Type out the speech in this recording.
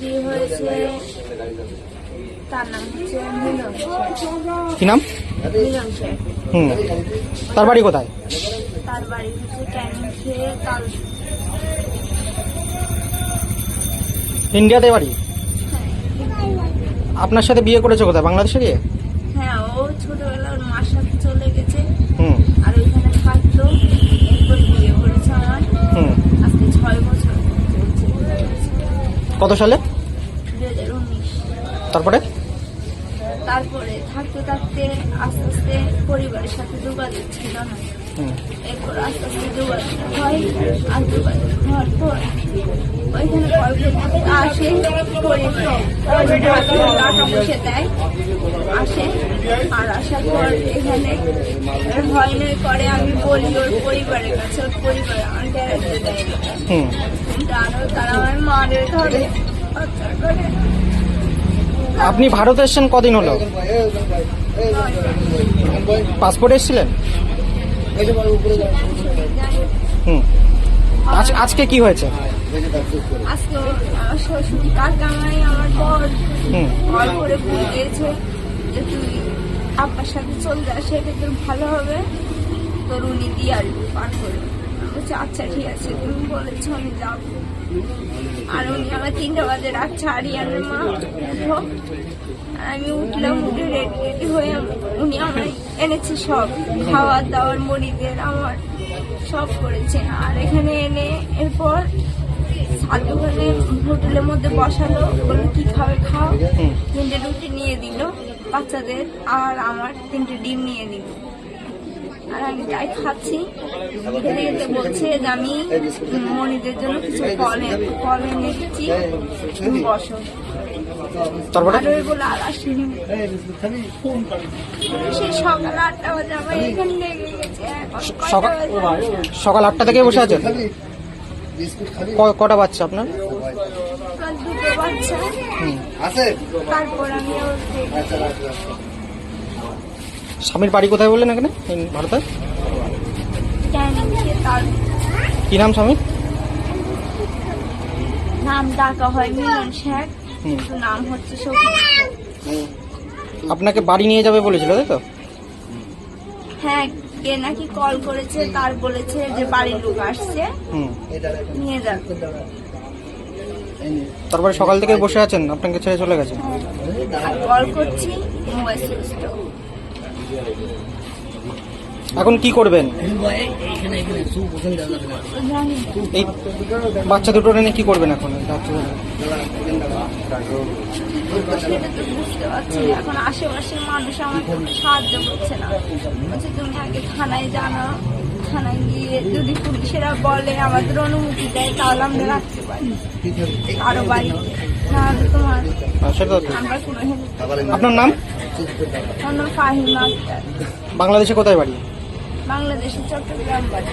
বিয়ে হয়েছে। তার নাম হচ্ছে মিলন। কি নাম? মিলন শেখ। হুম। তার বাড়ি কোথায়? তার বাড়ি হচ্ছে ক্যানিং খেয়ে তাল ইন্ডিয়াতে বাড়ি? আপনার সাথে বিয়ে করেছে কোথায়? বাংলাদেশে গিয়ে? হ্যাঁ ও মার সাথে চলে গেছে। হুম। আর ওইখানে থাকতো। কত সালে? তারপরে? তারপরে থাকতে থাকতে আস্তে আস্তে পরিবারের সাথে যোগাযোগ ছিল না। এরপর আস্তে আস্তে যোগাযোগ হয় আর যোগাযোগ হওয়ার পর ওইখানে আসে করে টাকা বসে দেয় আসে আর আসার পর এখানে ভয় নয় করে আমি বলি ওর পরিবারের কাছে ওর পরিবার আমার দেয় তারা আমার মারে ধরে অত্যাচার করে। আপনি ভারতে এসেছেন কদিন হলো? পাসপোর্ট এসেছিলেন? হুম। আজ আজকে কি হয়েছে? তুই সাথে চলে যা সেটা ভালো হবে। তোর উনি দিয়ে আসবি পার করে। বলছি আচ্ছা ঠিক আছে তুমি বলেছ আমি যাব। আর উনি আমার তিনটা বাজে রাখছে আরিয়ানের মা উঠো আমি উঠলাম উঠে রেডি রেডি হয়ে উনি আমার এনেছে সব খাওয়া দাওয়ার মরিদের আমার সব করেছে। আর এখানে এনে এরপর সাত দোকানে হোটেলের মধ্যে বসালো বলল কি খাবে খাও। তিনটে রুটি নিয়ে দিল বাচ্চাদের আর আমার তিনটে ডিম নিয়ে দিল। আর আমি তাই খাচ্ছি খেতে খেতে বলছে যে আমি মনিদের জন্য কিছু ফল ফল এনে দিচ্ছি। বসো। তারপরে? আর ওই আর আসিনি। সেই সকাল আটটা বাজে আমার এখানে লেগে গেছে। সকাল আটটা থেকে বসে আছেন কটা বাচ্চা আপনার? দুটো বাচ্চা তারপর আমি ওর স্বামীর বাড়ি কোথায় বললেন এখানে? এই ভারতে? কি নাম স্বামীর নাম ডাকা হয় মিলন শেখ। হুম। নাম হচ্ছে। আপনাকে বাড়ি নিয়ে যাবে বলেছিল তাই তো? হ্যাঁ কে নাকি কল করেছে তার বলেছে যে বাড়ির লোক আসছে। হুম। নিয়ে যাবে তারপরে সকাল থেকে বসে আছেন আপনাকে ছেড়ে চলে গেছে? কল করছি মোবাইল। এখন কি করবেন? এই বাচ্চা দুটো নিয়ে কি করবেন এখন? এখন আশেপাশের মানুষ আমাকে সাহায্য করছে না। আগে থানায় জানাও থানায় গিয়ে যদি পুলিশেরা বলে আমাদের অনুমতি দেয়, তাহলে আমরা রাখতে পারি। আরও বাড়ি আপনার নাম? বাংলাদেশে কোথায় বাড়ি? বাংলাদেশে চট্টগ্রাম বাড়ি।